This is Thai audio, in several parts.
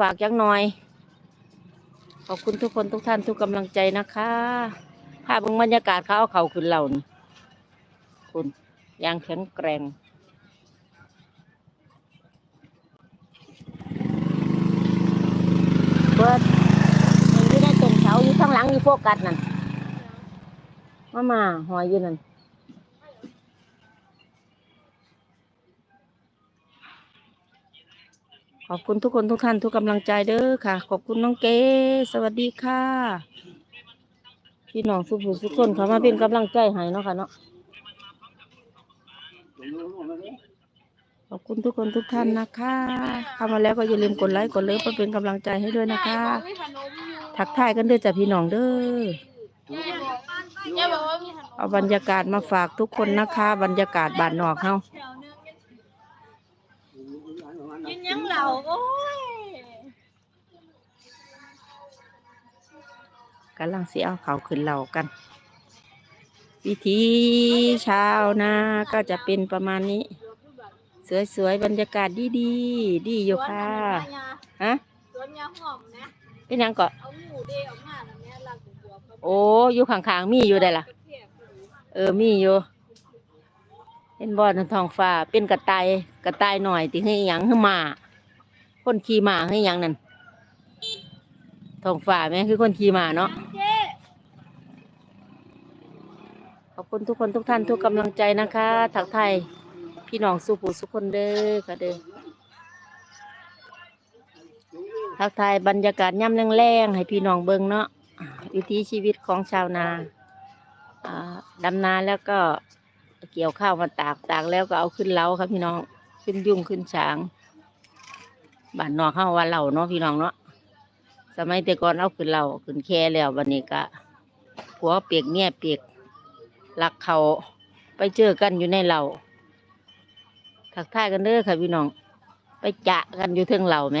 ฝากจังหน่อย ขอบคุณทุกคนทุกท่านทุกกำลังใจนะคะภาพบรรยากาศเขาเอาเขาขึ้นเหล่านี่คุณยางแข็งแกร่งเปิดมันที่ได้เต็มเสาอยู่ข้างหลังมีโฟกัสนั่นมามาหอยอยู่นั่น ขอบคุณทุกคนทุกท่านทุกกำลังใจเด้อค่ะ ขอบคุณน้องเก๋สวัสดีค่ะ พี่น้องสุภูสุกคนเขามาเป็นกำลังใจให้เนาะค่ะเนาะขอบคุณทุกคนทุกท่านนะคะเข้ามาแล้วก็อย่าลืมกดไลค์กดเลิฟเพื่อเป็นกำลังใจให้ด้วยนะคะ ทักทายกันเด้อจ้ะพี่น้องเด้อเอาบรรยากาศมาฝากทุกคนนะคะ บรรยากาศบ้านนอกเฮา กินยังเหล่าโอ้ยกำลังเสียเอาเขาขึ้นเหล่ากัน วิธีชาวนาก็จะเป็นประมาณนี้ สวยๆบรรยากาศดีดีๆดีอยู่ค่ะฮะสวนยาหอมนะเป็นยังก็เอาหมูเดออกมาแล้วแม่ลักบัวโอ้อยู่ข้างๆมีอยู่ได้ล่ะ เออมีอยู่ เห็นบอลทองฟ้า เป็นกระต่ายกระต่ายหน่อยที่ให้ยังให้หมาคนขี่หมาให้ยังนั่นทองฟ้าแม่คือคนขี่หมาเนาะขอบคุณทุกคนทุกท่านทุกกำลังใจนะคะ ถักไทยพี่น้องสุภูสุคนเด้อค่ะเด้อทักทายบรรยากาศย่ำแรงๆให้พี่น้องเบิ่งเนาะวิถีชีวิตของชาวนาอ่าดำนาแล้วก็ เกี่ยวข้าวมาตากตากแล้วก็เอาขึ้นเล้าครับพี่น้องขึ้นยุ่งขึ้นฉางบ้านนอกเข้าว่าเหล่าเนาะพี่น้องเนาะสมัยแต่ก่อนเอาขึ้นเหล่าขึ้นแค่แล้ววันนี้ก็ผัวเปียกเนี่ยเปียกหลักเขาไปเจอกันอยู่ในเหล่าทักทายกันเด้อค่ะพี่น้อง ไปจะกันอยู่เทิงเหล่าไหม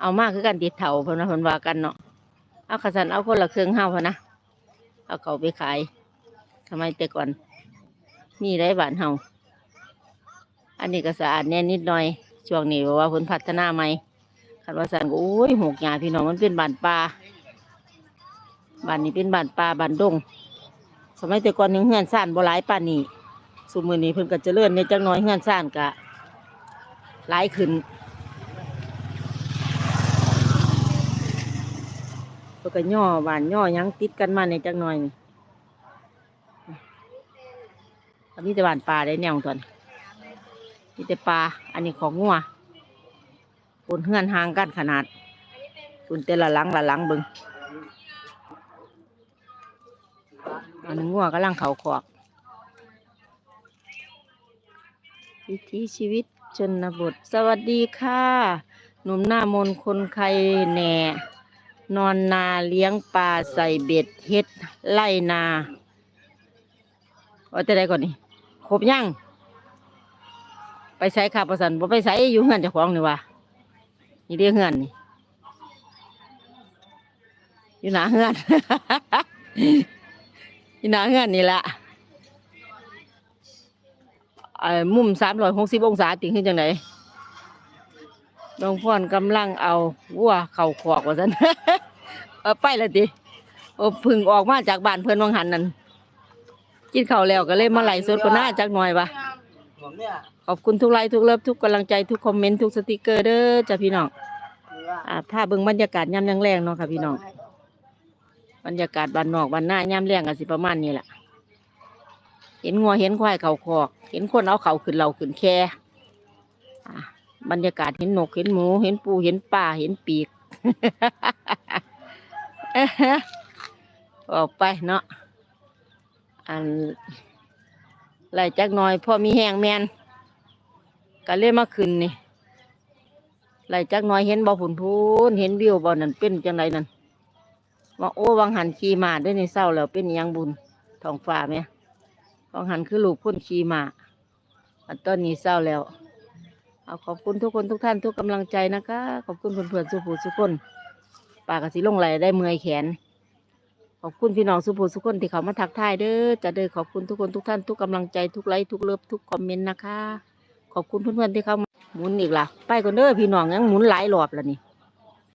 เอามากคือกันติดเถาเพนว่าเพนวากันเนาะเอาขสันเอาคนละเครื่องเฮาพะนะเอาเขาไปขายทำไมแต่ก่อน มีได้บ้านเฮาอันนี้ก็สะอาดแน่นิดหน่อย ช่วงนี้บอกว่าผลพัฒนาใหม่คันว่าสันก็โอ้ยหกหยาพี่น้องมันเป็นบ้านป่าบ้านนี้เป็นบ้านป่าบ้านดง สมัยแต่ก่อนยังเฮือนซ่านบ่หลายป่านนี้สมือนี้เพิ่นก็เจริญในจังน้อยเฮือนซ่านก็หลายขึ้นเพิ่นก็ย่อบ้านย่อยังติดกันมาในจังน้อยนี่ อันนี้แต่บ้านป่าได้แนวตอนมีแต่ป่าอันนี้ของงัวคนเฮือนห่างกันขนาดคุณแต่ละหลังละหลังบิงอันนึงงัวกำลังเขาขอกวิถีชีวิตชนบท สวัสดีค่ะ หนุ่มหน้ามนคนไข้แหน่นอนนาเลี้ยงปลาใส่เบ็ดเฮ็ดไล่นาว่าแต่ใดก่อนนี่ ครบยังไปใส่ขาประสันบ่ไปใส่อยู่เฮือนเจ้าของนี่วะนี่เรียกเฮือนนี่อยู่หนาเฮือนที่หนาเงื่อนนี่แหละมุมสามร้อยหกสิบองศาติงขึ้นจังไหนน้องพ่อนกำลังเอาวัวเข่าขวอกว่าสันเออไปแล้วติโอ้พึ่งออกมาจากบ้านเพื่อนวังหันนั่น กินข้าวแล้วก็เลยมาไหลฟ์สดก็น่าจักหน่อยปะผมเนี่ยขอบคุณทุกไลค์ทุกเลิฟทุกกำลังใจทุกคอมเมนต์ทุกสติกเกอร์เด้อจ้ะพี่น้องอ่าอ่าภาพเบิ่งบรรยากาศยามแรงๆเนาะค่ะพี่น้องบรรยากาศบ้านนอกบ้านหน้ายามแรงกันสิประมาณนี้แหละเห็นงัวเห็นควายเขาคอก เห็นคนเอาเขาขึ้นเราขึ้นแค่อะบรรยากาศเห็นนกเห็นหมู เห็นปูเห็นป่าเห็นปีก ออกไปเนาะ อันไล่จักหน่อยพอมีแหงแมนก็เลยมาขึ้นนี่ไล่จักหน่อยเห็นบ่ผุนพูนเห็นวิวบ่นั่นเป็นจังไรนั่นว่าโอ้วังหันขี่มาด้วยในเศร้าแล้วเป็นยังบุญทองฟ้าไหมวังหันคือลูกพุ่นขี่มาอันต้นนี้เศร้าแล้วเอาขอบคุณทุกคนทุกท่านทุกกำลังใจนะคะ ขอบคุณเพื่อนๆสุภูสุคนปากกระสิลงไหลได้เมื่อยแขน ขอบคุณพี่น้องสุภูสุคนที่เขามาทักทายเด้อจะเด้อขอบคุณทุกคนทุกท่านทุกกำลังใจทุกไลค์ทุกเลิฟทุกคอมเมนต์นะคะ ขอบคุณเพื่อนๆที่เขามาหมุนอีกล่ะ ไปก่อนเด้อพี่น้องยังหมุนหลายรอบแล้วนี่